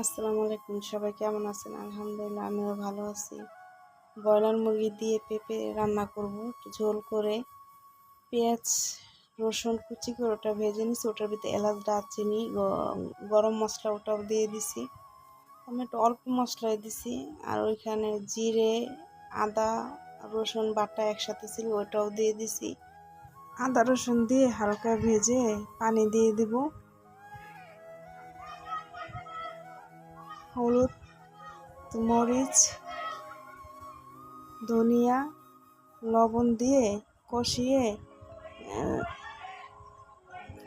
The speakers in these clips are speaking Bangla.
আসসালামু আলাইকুম, সবাই কেমন আছেন? আলহামদুলিল্লাহ, আমিও ভালো আছি। ব্রয়লার মুরগি দিয়ে পেঁপে রান্না করব। ঝোল করে পেঁয়াজ, রসুন, কুচি করে ওটা ভেজে নিছি। ওটার ভিতরে এলাচ, দারচিনি গরম মশলা ওটাও দিয়ে দিছি। আমি একটু অল্প মশলাই দিছি। আর ওইখানে জিরে, আদা, রসুন, বাটা একসাথে ছিল, ওটাও দিয়ে দিছি। আদা, রসুন দিয়ে হালকা ভেজে পানি দিয়ে দিব। হলুদ, মরিচ, ধনিয়া, লবণ দিয়ে কষিয়ে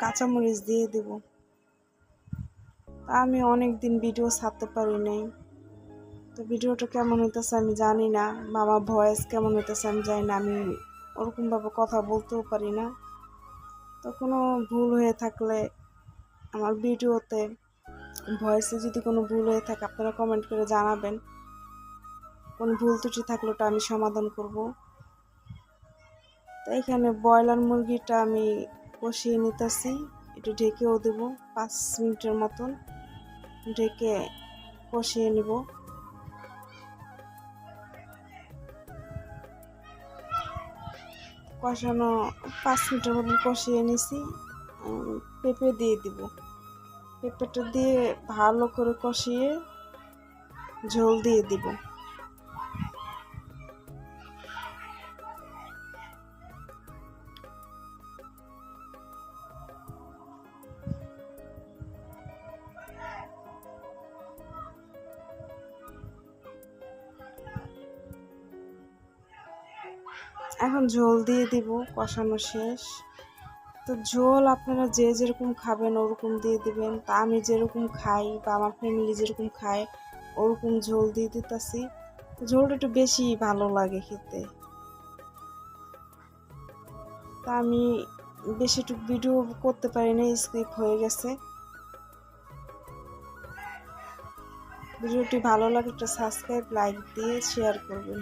কাঁচামরিচ দিয়ে দেব। আমি অনেক দিন ভিডিও ছাড়তে পারি নাই। তো ভিডিওটা কেমন হইতেছে আমি জানি না। আমার ভয়েস কেমন হইতেছে আমি জানি না। আমি ওরকমভাবে কথা বলতেও পারি না। তো কোনো ভুল হয়ে থাকলে আমার ভিডিওতে ভয়েসে যদি কোনো ভুল হয়ে থাকে, আপনারা কমেন্ট করে জানাবেন। কোনো ভুল ত্রুটি থাকলে ওটা আমি সমাধান করব। তো এখানে ব্রয়লার মুরগিটা আমি কষিয়ে নিতেছি। একটু ঢেকেও দেবো, পাঁচ মিনিটের মতন ঢেকে কষিয়ে নিব। কষানো পাঁচ মিনিটের মতন কষিয়ে নিছি পেঁপে দিয়ে দিব। পেঁপেটা দিয়ে ভালো করে কষিয়ে ঝোল দিয়ে দিব। এখন ঝোল দিয়ে দিব কষানো শেষ। তো ঝোল আপনারা যে যেরকম খাবেন ওরকম দিয়ে দিবেন। তা আমি যেরকম খাই বা আমার ফ্যামিলি যেরকম খায়, ওরকম ঝোল দিয়ে দিতেছি। ঝোলটা একটু বেশি ভালো লাগে খেতে। তা আমি বেশিটুকু ভিডিও করতে পারি না স্কিপ হয়ে গেছে। ভিডিওটি ভালো লাগে একটা সাবস্ক্রাইব লাইক দিয়ে শেয়ার করবেন।